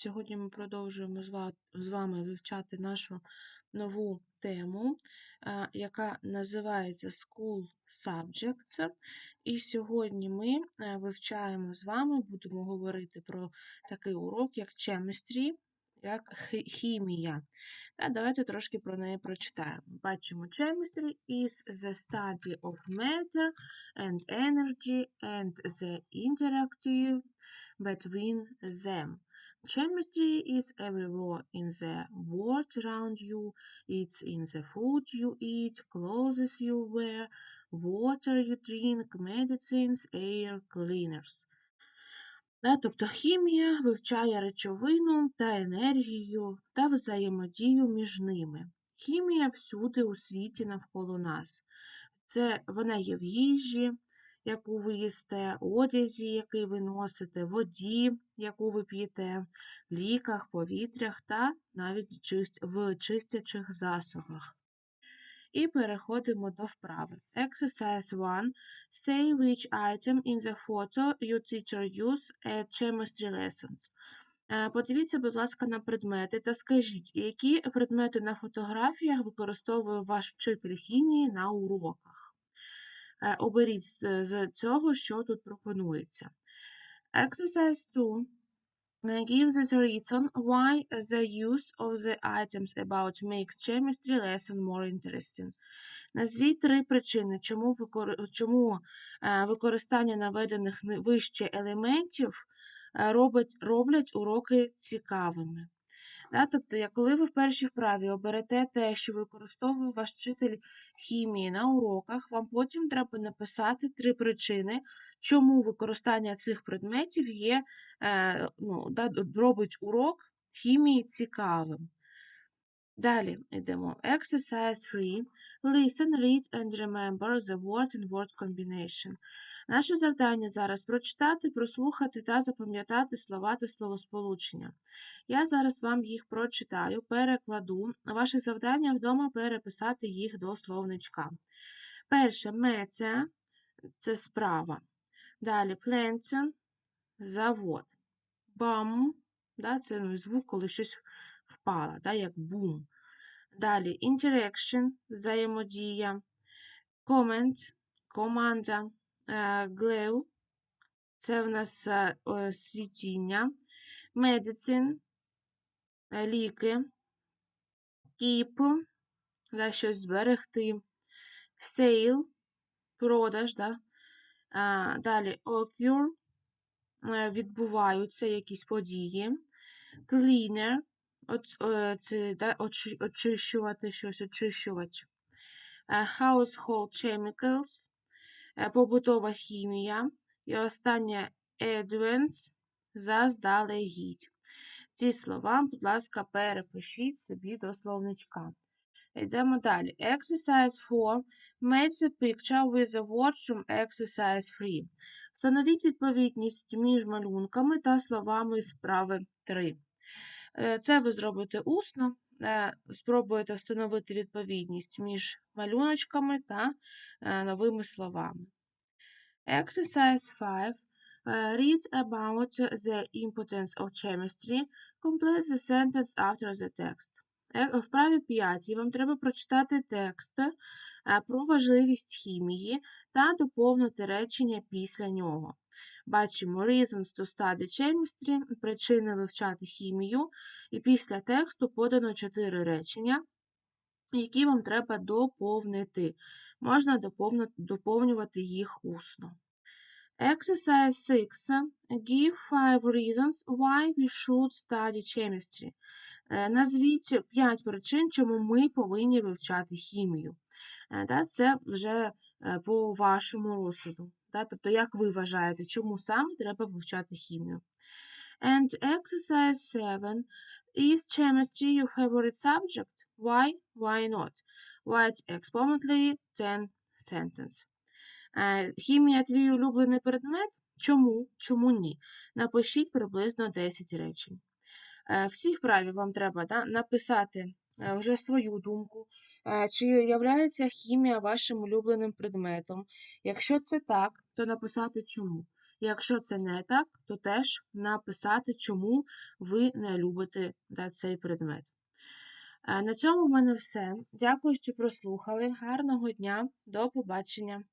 Сьогодні ми продовжуємо з вами вивчати нашу нову тему, е, яка називається School Subjects. І сьогодні ми е, вивчаємо з вами, будемо говорити про такий урок, як Chemistry, як хімія. Давайте трошки про неї прочитаємо. Бачимо, Chemistry is the study of matter and energy and the interactive between them. Chemistry is everywhere in the world around you. It's in the food you eat, clothes you wear, water you drink, medicines, air cleaners. Да, тобто хімія вивчає речовину та енергію та взаємодію між ними. Хімія всюди у світі навколо нас. Це вона є в їжі, яку ви їсте, одязі, який ви носите, воді, яку ви п'єте, ліках, повітрях та навіть в чистячих засобах. І переходимо до вправи. Exercise 1. Say which item in the photo your teacher use at chemistry lessons. Е, Подивіться, будь ласка, на предмети та скажіть, які предмети на фотографіях використовує ваш вчитель хімії на уроках. Е, Оберіть з- з цього, що тут пропонується. Exercise 2. Uh, Give the reason why the use of the items about makes chemistry lesson more interesting. Назвіть три причини, чому, чому е, використання наведених вище елементів е, робить, роблять уроки цікавими. Да, тобто, коли ви в першій вправі оберете те, що використовує ваш вчитель хімії на уроках, вам потім треба написати три причини, чому використання цих предметів є, е, ну, да, робить урок хімії цікавим. Далі йдемо. Exercise 3. Listen, read and remember the word and word combination. Наше завдання зараз прочитати, прослухати та запам'ятати слова та словосполучення. Я зараз вам їх прочитаю, перекладу. Ваше завдання вдома переписати їх до словничка. Перше меця це справа. Далі пленцен завод. Бам да, це ну, звук, коли щось впало, да, як бум. Далі interaction взаємодія. Comment команда. Е, Glue це в нас е, світіння. Medicine е, ліки. Keep да, щось зберегти. Sale продаж. Да. Далі occur відбуваються якісь події. Cleaner очищувати щось, очищувач. Е, Household chemicals е, побутова хімія. І останнє advance заздалегідь. Ці слова, будь ласка, перепишіть собі до словничка. Йдемо далі. Exercise 4. Match the picture with the words from exercise 3. Встановіть відповідність між малюнками та словами справи 3. Е, Це ви зробите усно. е, Спробуєте встановити відповідність між малюночками та е, новими словами. Exercise 5. Uh, read about the importance of chemistry. Complete the sentence after the text. Е, В вправі 5 вам треба прочитати текст е, про важливість хімії та доповнити речення після нього. Бачимо reasons to study chemistry, причини вивчати хімію, і після тексту подано 4 речення, які вам треба доповнити. Можна доповнювати їх усно. Exercise 6. Give five reasons why we should study chemistry. Е, Назвіть 5 причин, чому ми повинні вивчати хімію. Е, Це вже е, по вашому розсуду. Тобто, як ви вважаєте, чому саме треба вивчати хімію. And exercise 7. Is chemistry your favorite subject? Why? Why not? Write exponently 10 sentence. Хімія твій улюблений предмет? Чому? Чому ні? Напишіть приблизно 10 речень. Е, В цій вам треба да, написати е, вже свою думку, е, чи являється хімія вашим улюбленим предметом. Якщо це так, то написати чому. Якщо це не так, то теж написати, чому ви не любите да, цей предмет. На цьому в мене все. Дякую, що прослухали. Гарного дня, до побачення!